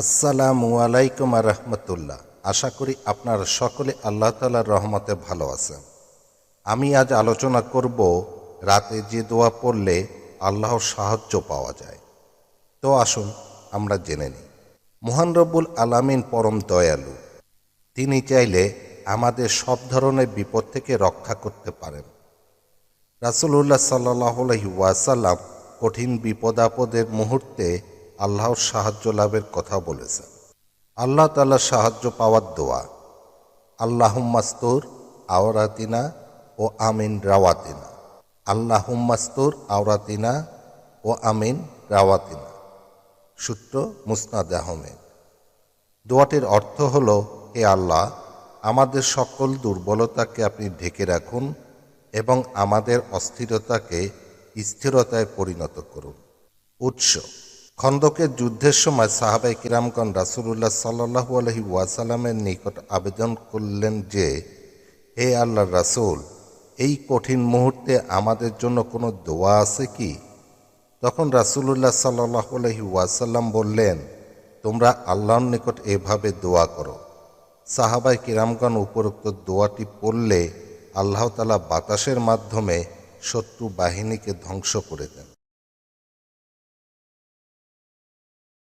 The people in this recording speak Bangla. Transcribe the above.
আসসালামু আলাইকুম রহমতুল্লাহ। আশা করি আপনারা সকলে আল্লাহ তালার রহমতে ভালো আছেন। আমি আজ আলোচনা করব রাতে যে দোয়া পড়লে আল্লাহর সাহায্য পাওয়া যায়। তো আসুন আমরা জেনে নিই। মহান রব্বুল আলামিন পরম দয়ালু, তিনি চাইলে আমাদের সব ধরনের বিপদ থেকে রক্ষা করতে পারেন। রাসুলুল্লাহ সাল্লাহ ওয়াসাল্লাম কঠিন বিপদাপদের মুহূর্তে আল্লাহর সাহায্য লাভের কথা বলেছেন। আল্লাহ তাল্লাহ সাহায্য পাওয়ার দোয়া। আল্লাহুম্মাস্তুর আওরাতিনা ও আমিন রাওয়াতিনা। আল্লাহুম্মাস্তুর আওরাতিনা ও আমিন রাওয়াতিনা। সূত্র মুসনাদ আহমেদ। দোয়াটির অর্থ হল, হে আল্লাহ, আমাদের সকল দুর্বলতাকে আপনি ঢেকে রাখুন এবং আমাদের অস্থিরতাকে স্থিরতায় পরিণত করুন। উৎস খন্দকের যুদ্ধের সময় সাহাবাই কিরামগণ রাসুলুল্লাহ সাল্লাহু আলহি ওয়াসালামের নিকট আবেদন করলেন যে, হে আল্লাহ রাসূল, এই কঠিন মুহূর্তে আমাদের জন্য কোনো দোয়া আছে কি? তখন রাসুলুল্লাহ সাল্লাহ আলহি ওয়াসাল্লাম বললেন, তোমরা আল্লাহর নিকট এভাবে দোয়া করো। সাহাবাই কিরামগণ উপরোক্ত দোয়াটি পড়লে আল্লাহতালা বাতাসের মাধ্যমে শত্রু বাহিনীকে ধ্বংস করে দেন।